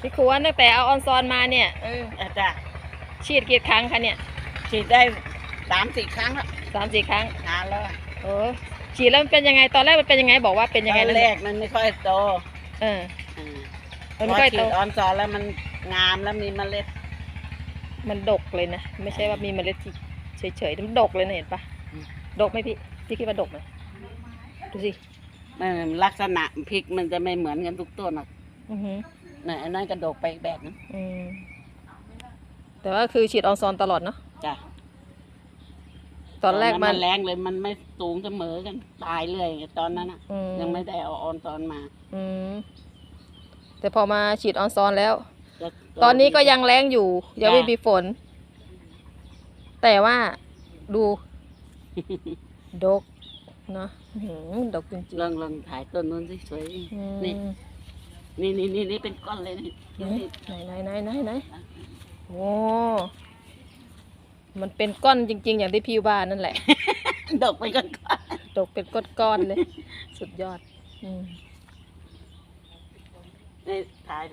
พี่ควรตั้งแต่เอาออนซอนมาเนี่ยเอออาจ้ะฉีดกี่ครั้งคะเนี่ยฉีดได้สามสี่ครั้งแล้วสามสี่ครั้งนานแล้วอะโอ้ฉีดแล้วมันเป็นยังไงตอนแรกมันเป็นยังไงบอกว่าเป็นยังไงตอนแล้วแรเนี่ยกมันไม่ค่อยโตเอออ่ามันพไม่อค่อยฉีโตดออนซอนแล้วมันงามแล้วมีเมล็ด มันดกเลยนะไม่ใช่ว่ามีเมล็ดที่เฉยๆมันดกเลยนะเห็นปะอืมดกไหมพี่พี่คิดว่าดกไหมดูสิมันลักษณะพริกมันจะไม่เหมือนกันทุกต้นหรอกอือหือ น่ะอันนั้นกระดกไปอีกแบบนึงอืมแต่ว่าคือฉีดออนซอนตลอดเนาะจ้ะตอนแรกนั้นมัมันนแรงเลยมันไม่สูงเสมอกันตายเลยตอนนั้นอะอืมยังไม่ได้เอาออนซอนมาอืมแต่พอมาฉีดออนซอนแล้วก็ตอนนี้ก็ยังแรงอยู่ ยังไม่จ้ะมีฝน แต่ว่าดู ดกเนาะอื้อหือดกจริงลองลองถ่ายต้นนู้นสิสวย ๆอืมนี่ นี่นี่นี่นี่เป็นก้อนเลยนี่ไหนไหนไหนไหนไหนโอ้มันเป็นก้อนจริง ๆ อย่างที่พี่ว่านั่นแหละดกไปก้อนก้อนดกเป็นก้อนๆเลย สุดยอด อืม นี่ถ่าย